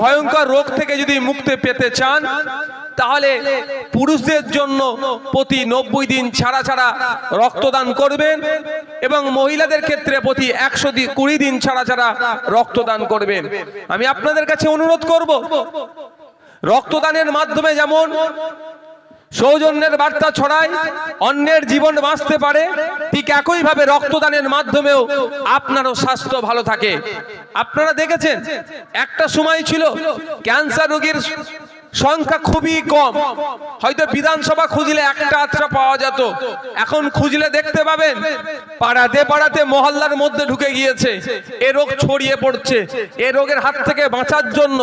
ভয়ঙ্কর রোগ থেকে যদি মুক্তি পেতে চান, তাহলে পুরুষদের জন্য প্রতি নব্বই দিন ছাড়া ছাড়া রক্তদান করবেন এবং মহিলাদের ক্ষেত্রে প্রতি একশো কুড়ি দিন ছাড়া ছাড়া রক্তদান করবেন। আমি আপনাদের কাছে অনুরোধ করব, রক্তদানের মাধ্যমে যেমন সৌজন্যের বার্তা ছড়ায়, অন্যের জীবন বাঁচতে পারে। ঠিক একইভাবে রক্তদানের মাধ্যমেও আপনারও স্বাস্থ্য ভালো থাকে। আপনারা দেখেছেন, একটা সময় ছিল, ক্যান্সার রোগীর সংখ্যা খুবই কম। হয়তো বিধানসভা খুঁজলে একটা আটটা পাওয়া যেত। এখন খুঁজলে দেখতে পাবেন, পাড়াতে পাড়াতে মহল্লার মধ্যে ঢুকে গিয়েছে। এ রোগ ছড়িয়ে পড়ছে। এ রোগের হাত থেকে বাঁচার জন্য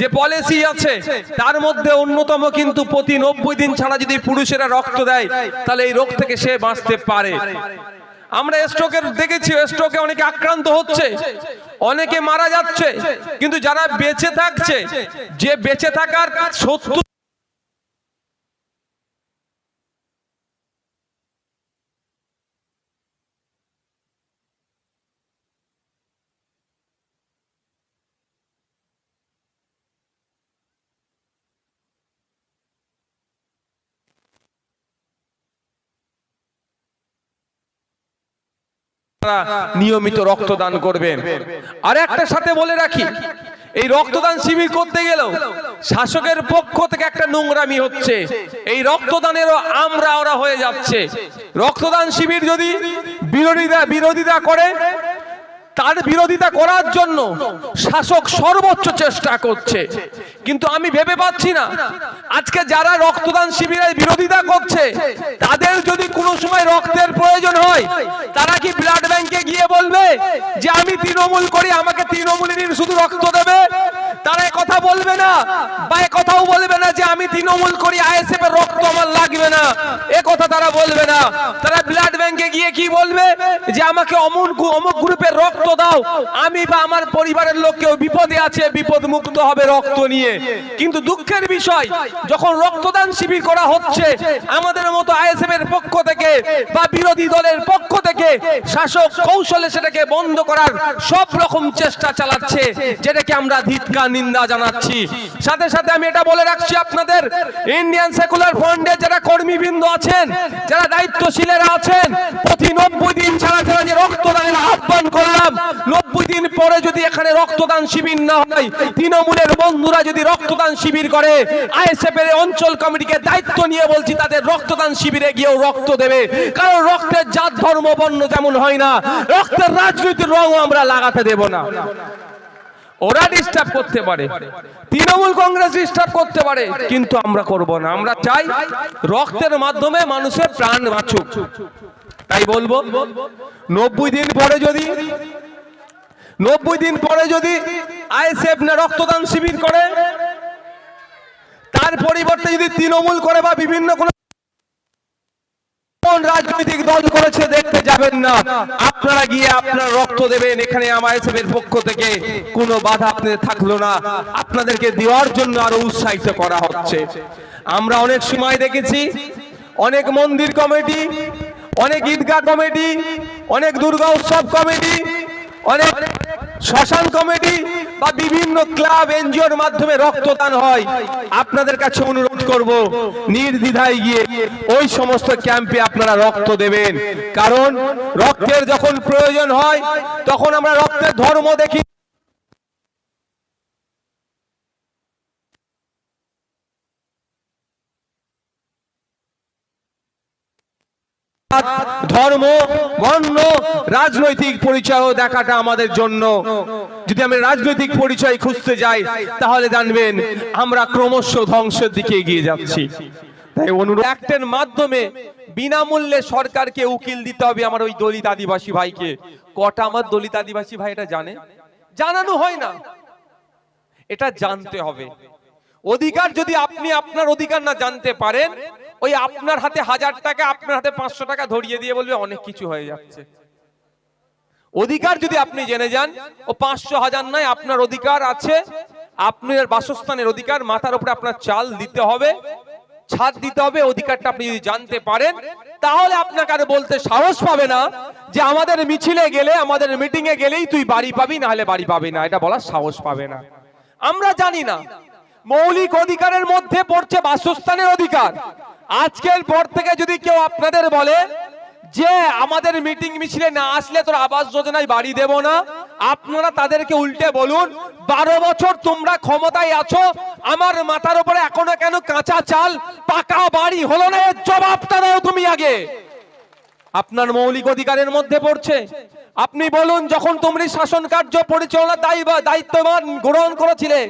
যে পলিসি আছে, তার মধ্যে অন্যতম কিন্তু প্রতি নব্বই দিন ছাড়া যদি পুরুষেরা রক্ত দেয়, তাহলে এই রোগ থেকে সে বাঁচতে পারে। আমরা স্ট্রোকের দেখেছি স্ট্রোকে অনেকে আক্রান্ত হচ্ছে, অনেকে মারা যাচ্ছে, কিন্তু যারা বেঁচে থাকছে, যে বেঁচে থাকার সত্য নিয়মিত রক্তদান করবেন। আর একটা সাথে বলে রাখি, এই রক্তদান শিবির করতে গেলেও শাসকের পক্ষ থেকে একটা নোংরামি হচ্ছে। এই রক্তদানেরও আমরা ওরা হয়ে যাচ্ছে। রক্তদান শিবির যদি বিরোধীরা বিরোধিতা করে তার বিরোধিতা করার জন্য শাসক সর্বোচ্চ চেষ্টা করছে। কিন্তু আমি ভেবে পাচ্ছি না, আজকে যারা রক্তদান শিবিরের বিরোধিতা করছে, তাদের যদি কোনো সময় রক্তের প্রয়োজন হয়, তারা কি ব্লাড ব্যাংকে গিয়ে বলবে যে আমি তৃণমূল করি, আমাকে তৃণমূলের শুধু রক্ত দেবে? বলবে না। বা কথাও বলবে না যে আমি তৃণমূল করি আইএসএফ এর রক্ত আমার লাগবে না। এ কথা তারা বলবে না। তারা ব্লাড ব্যাংকে গিয়ে কি বলবে? যে আমাকে গ্রু- অমুক গ্রুপের রক্ত দাও। আমি বা আমার পরিবারের লোক কেউ বিপদে আছে বিপদ মুক্ত হবে রক্ত নিয়ে। কিন্তু দুঃখের বিষয়, যখন রক্তদান শিবির করা হচ্ছে, আমাদের মতো আইএসএফ এর পক্ষ থেকে বা বিরোধী দলের পক্ষ থেকে শাসক কৌশলে সেটাকে বন্ধ করার সব রকম চেষ্টা চালাচ্ছে, যেটাকে আমরা ধিৎকার নিন্দা জানাচ্ছি। সাথে সাথে আমি এটা বলে রাখছি আপনাদের ইন্ডিয়ান সেকুলার ফ্রন্টে যারা কর্মীবৃন্দ আছেন, যারা দায়িত্বশীলেরা আছেন, প্রতি নব্বই দিন ছাড়া ছাড়া যে রক্তদানের আহ্বান করলাম, নব্বই দিন পরে যদি এখানে রক্তদান শিবির না হয়, তৃণমূলের বন্ধুরা যদি রক্তদান শিবির করে, আইএসএফ এর অঞ্চল কমিটিকে দায়িত্ব নিয়ে বলছি, তাদের রক্তদান শিবিরে গিয়েও রক্ত দেবে। কারণ রক্তের জাত ধর্ম বর্ণ যেমন হয় না, রক্তের রাজনৈতিক রং আমরা লাগাতে দেব না। ওরা ডিস্টার্ব করতে পারে। তৃণমূল কংগ্রেস ডিস্টার্ব করতে পারে। কিন্তু আমরা করব না। আমরা চাই রক্তের মাধ্যমে মানুষের প্রাণ বাঁচুক। তাই বলব, নব্বই দিন পরে যদি, নব্বই দিন পরে যদি আইএসএফ না রক্তদান শিবির করে, তার পরিবর্তে যদি তৃণমূল করে বা বিভিন্ন কোন কোন রাজনৈতিক দল করেছে দেখতে যাবেন না। আপনারা গিয়ে আপনারা রক্ত দেবেন এখানে আমার এর পক্ষ থেকে। কোনো বাধা আপনাদের থাকল না। আপনাদেরকে দেওয়ার জন্য আরও উৎসাহিত করা হচ্ছে। আমরা অনেক সময় দেখেছি, অনেক মন্দির কমিটি, অনেক ঈদগাহ কমিটি, অনেক দুর্গা উৎসব কমিটি, অনেক শ্মশান কমিটি বা বিভিন্ন ক্লাব, এনজিওর মাধ্যমে রক্তদান হয়। আপনাদের কাছে অনুরোধ করব, নির্দ্বিধায় গিয়ে ওই সমস্ত ক্যাম্পে আপনারা রক্ত দেবেন। কারণ রক্তের যখন প্রয়োজন হয়, তখন আমরা রক্তের ধর্ম দেখি। ধর্ম, বর্ণ, রাজনৈতিক পরিচয় দেখাটা আমাদের জন্য। যদি আমরা রাজনৈতিক পরিচয় খুঁজতে যাই, তাহলে জানবেন আমরা ক্রমশ ধ্বংসের দিকে এগিয়ে যাচ্ছি। তাই অনুরোধ মাধ্যমে বিনামূল্যে সরকারকে উকিল দিতে হবে আমার ওই দলিত আদিবাসী ভাইকে। কটা আমার দলিত আদিবাসী ভাই এটা জানে? জানানো হয় না। এটা জানতে হবে। অধিকার যদি আপনি আপনার অধিকার না জানতে পারেন ওই আপনার হাতে হাজার টাকা, আপনার হাতে পাঁচশো টাকা ধরিয়ে দিয়ে বলবে অনেক কিছু হয়ে যাচ্ছে। অধিকার যদি আপনি জেনে যান, ও পাঁচশো হাজার নয়, আপনার অধিকার আছে আপনার বাসস্থানের অধিকার, মাথার উপরে আপনার চাল দিতে হবে, ছাদ দিতে হবে, অধিকারটা আপনি যদি জানতে পারেন, তাহলে আপনাকে আর বলতে সাহস পাবে না যে আমাদের মিছিলে গেলে, আমাদের মিটিং এ গেলেই তুই বাড়ি পাবি না হলে বাড়ি পাবি না, এটা বলার সাহস পাবে না। আমরা জানি না, মৌলিক অধিকারের মধ্যে পড়ছে বাসস্থানের অধিকার আজকের পর থেকে যদি কেউ আপনাদের বলে যে আমাদের মিটিং মিছিলে না আসলে তোর আবাস যোজনায় বাড়ি দেব না, আপনারা তাদেরকে উল্টে বলুন, বারো বছর তোমরা ক্ষমতায় আছো, আমার মাথার উপরে এখনও কেন কাঁচা চাল, পাকা বাড়ি হলো না জবাবটা দাও তুমি আগে। আপনার মৌলিক অধিকারের মধ্যে পড়ছে। আপনি বলুন, যখন তুমি শাসন কার্য পরিচালনার দায়ী বা দায়িত্ববান গ্রহণ করেছিলে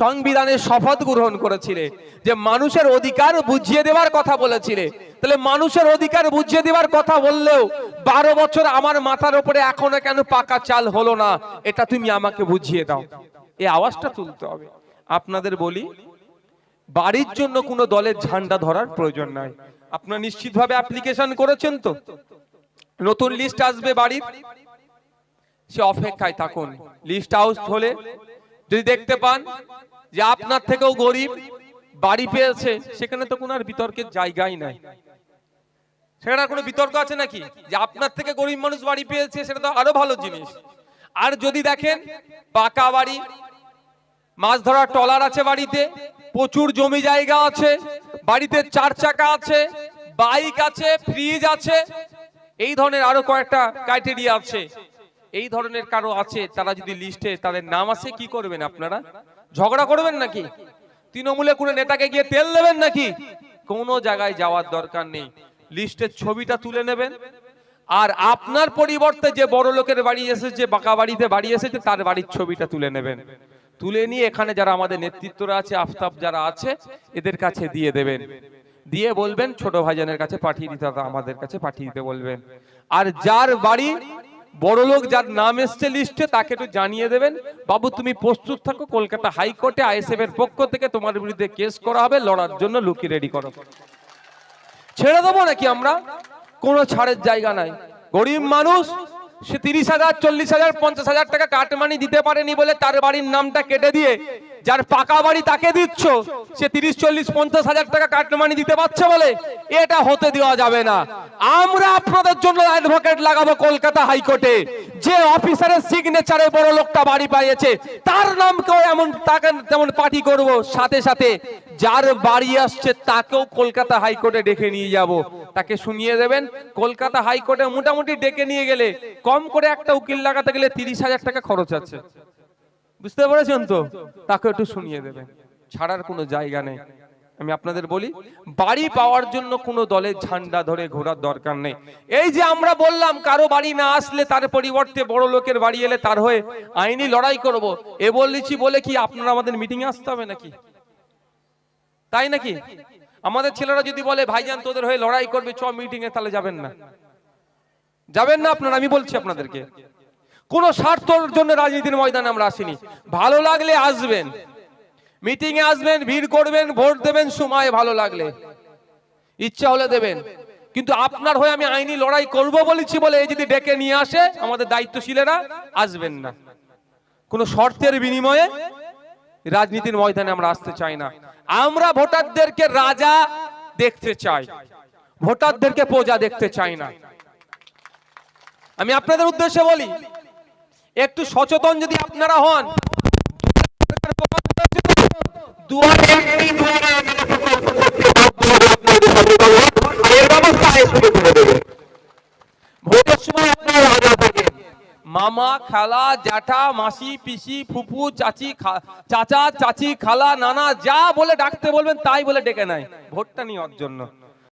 সংবিধানের শপথ গ্রহণ করেছিলে, যে মানুষের অধিকার বুঝিয়ে দেওয়ার কথা বলেছিলে। তাহলে মানুষের অধিকার বুঝিয়ে দেওয়ার কথা বললেও বারো বছর আমার মাথার উপরে এখনও কেন পাকা চাল হলো না, এটা তুমি আমাকে বুঝিয়ে দাও। এই আওয়াজটা তুলতে হবে। আপনাদের বলি, বাড়ির জন্য কোনো দলের ঝান্ডা ধরার প্রয়োজন নাই। আপনারা নিশ্চিতভাবে অ্যাপ্লিকেশন করেছেন তো? নতুন লিস্ট আসবে বাড়ির। সে অপেক্ষায় থাকুন। লিস্ট হাউস হলে যদি দেখতে পান যে আপনার থেকেও গরিব বাড়ি পেয়েছে, সেখানে তো কোনো আর বিতর্কের জায়গাই নাই। সেখানে আর কোনো বিতর্ক আছে নাকি? যে আপনার থেকে গরিব মানুষ বাড়ি পেয়েছে, সেটা তো আরও ভালো জিনিস। আর যদি দেখেন পাকা বাড়ি, মাছ ধরার টলার আছে বাড়িতে, প্রচুর জমি জায়গা আছে, বাড়িতে চার চাকা আছে, বাইক আছে ফ্রিজ আছে এই ধরনের আরও কয়েকটা ক্রাইটেরিয়া আছে। এই ধরনের কারও আছে, তারা যদি লিস্টে তাদের নাম আছে, কি করবেন আপনারা? ঝগড়া করবেন নাকি? তৃণমূলে কোনো নেতাকে গিয়ে তেল দেবেন নাকি? কোনো জায়গায় যাওয়ার দরকার নেই। লিস্টের ছবিটা তুলে নেবেন। আর আপনার পরিবর্তে যে বড় লোকের বাড়ি এসেছে বাঁকা বাড়িতে বাড়ি এসেছে, তার বাড়ির ছবিটা তুলে নেবেন। তুলে নিয়ে এখানে যারা আমাদের নেতৃত্বরা আছে, আফতাব যারা আছে, এদের কাছে দিয়ে দেবেন। দিয়ে বলবেন, ছোট ভাইজানের কাছে পাঠিয়ে দিতে আমাদের কাছে পাঠিয়ে দিতে বলবেন। আর যার বাড়ি বড় লোক যার নাম এসছে লিস্টে, তাকে একটু জানিয়ে দেবেন, বাবু, তুমি প্রস্তুত থাকো, কলকাতা হাইকোর্টে আইএসএফ এর পক্ষ থেকে তোমার বিরুদ্ধে কেস করা হবে, লড়ার জন্য লুকি রেডি করো। ছেড়ে দেবো নাকি আমরা? কোনো ছাড়ের জায়গা নাই। গরিব মানুষ সে তিরিশ হাজার, চল্লিশ হাজার, পঞ্চাশ হাজার টাকা কাটমানি দিতে পারেনি বলে তার বাড়ির নামটা কেটে দিয়ে যার পাকা বাড়ি তাকে দিচ্ছ, সে তিরিশ, চল্লিশ, পঞ্চাশ হাজার টাকা কাটমানি দিতে পারছে বলে এটা হতে দেওয়া যাবে না। আমরা আপনাদের জন্য অ্যাডভোকেট লাগাবো কলকাতা হাইকোর্টে। যে অফিসারের সিগনেচারে বড় লোকটা বাড়ি পাইয়েছে, তার নামকেও এমন, তাকে তেমন পার্টি করব। সাথে সাথে যার বাড়ি আসছে, তাকেও কলকাতা হাইকোর্টে ডেকে নিয়ে যাব। তাকে শুনিয়ে দেবেন, কলকাতা হাইকোর্টে মোটামুটি ডেকে নিয়ে গেলে কম করে একটা উকিল লাগাতে গেলে তিরিশ হাজার টাকা খরচ আছে। বুঝতে পেরেছেন তো? তাকে একটু শুনিয়ে দেবেন। ছাড়ার কোনো জায়গা নেই। আমি আপনাদের বলি, বাড়ি পাওয়ার জন্য কোনো দলের ঝান্ডা ধরে ঘোরার দরকার নেই। এই যে আমরা বললাম, কারও বাড়ি না আসলে তার পরিবর্তে বড় লোকের বাড়ি এলে তার হয়ে আইনি লড়াই করব। এ বলেছি বলে কি আপনারা আমাদের মিটিং আসতে হবে নাকি? তাই নাকি? আমাদের ছেলেরা যদি বলে, ভাইজান, তোদের হয়ে লড়াই করবে, চ মিটিং এ তাহলে যাবেন না। যাবেন না আপনারা, আমি বলছি আপনাদেরকে। কোন স্বার্থর জন্য রাজনীতির ময়দানে আমরা আসিনি। ভালো লাগলে আসবেন। মিটিং এ আসবেন, ভিড় করবেন, ভোট দেবেন, সময় ভালো লাগলে। ইচ্ছা হলে দেবেন। কিন্তু আপনার হয়ে আমি আইনি লড়াই করব বলেছি বলে এই যদি ডেকে নিয়ে আসে, আমাদের দায়িত্বশীলেরা আসবেন না। কোন শর্তের বিনিময়ে রাজনীতির ময়দানে আমরা আসতে চাই না। আমরা ভোটারদেরকে রাজা দেখতে চাই। ভোটারদেরকে প্রজা দেখতে চাই না। আমি আপনাদের উদ্দেশ্যে বলি, একটু সচেতন যদি আপনারা হন। দুয়ারে মামা, খালা, জ্যাঠা, মাসি, পিসি, ফুপু, চাচি চাচা, চাচি, খালা, নানা, যা বলে ডাকতে বলবেন, তাই বলে ডেকে নাই ভোটটা নিয়ে জন্য।